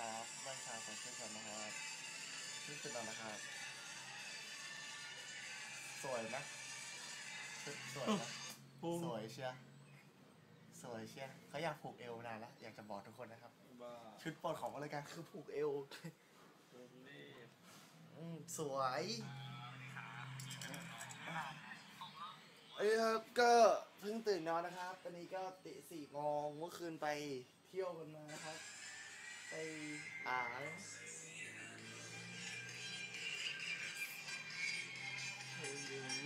ครับบ้านชายของเช่นกันนะครับชื่อเป็นอะไรนะครับ สวยนะชุดสวยนะปุ้งสวยเชียร์สวยเชียร์เขาอยากผูกเอวนานแล้ว อยากจะบอกทุกคนนะครับบ้าชุดโปรดของรายการคือผูกเอวปุ้งนี่อืมสวยเอ้ยครับก็เพิ่งตื่นนอนนะครับ ตอนนี้ก็ติสี่โมงเมื่อคืนไปเที่ยวกันมานะครับ ไป อ่าง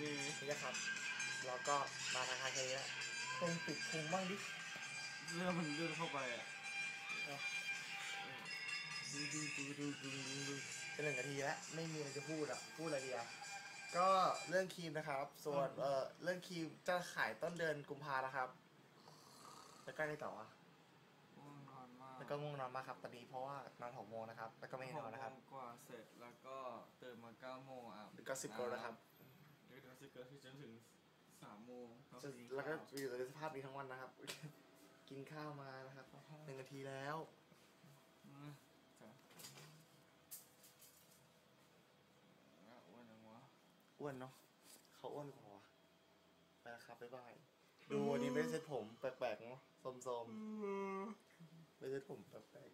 นี่นะครับเราก็มาทางคาเฟ่แล้วตรงติดพุงบ้างดิเรื่องมันเลื่อนเข้าไปอะดูดูดูดูดูดูดูเป็นหนึ่งนาทีแล้วไม่มีอะไรจะพูดอะพูดอะไรดีอะก็เรื่องครีมนะครับ ส่วนเออเรื่องครีมจะขายต้นเดือนกุมภานะครับ แล้วก็ได้ต่อวะง่วงนอนมา กแล้วก็ง่วงนอนมากครับตอนนี้เพราะว่านอนหกโมงนะครับ แล้วก็ไม่นอนนะครับหกโมงกว่าเสร็จแล้วก็ตื่นมาเก้าโมงอะแล้วก็สิบโมงนะครับแล้วก็สิบโมงที่จนถึงสามโมงจะแล้วก็อยู่ในสภาพนี้ทั้งวันนะครับ กินข้าวมานะครับหนึ่งนาทีแล้วอืมจ้ะอะอ้วนจังวะอ้วนเนาะเขาอ้วนกว่าวะไปแล้วครับบ๊ายบายดูวันนี้ไม่ได้เซ็ตผมแปลกๆเนาะสม ๆไ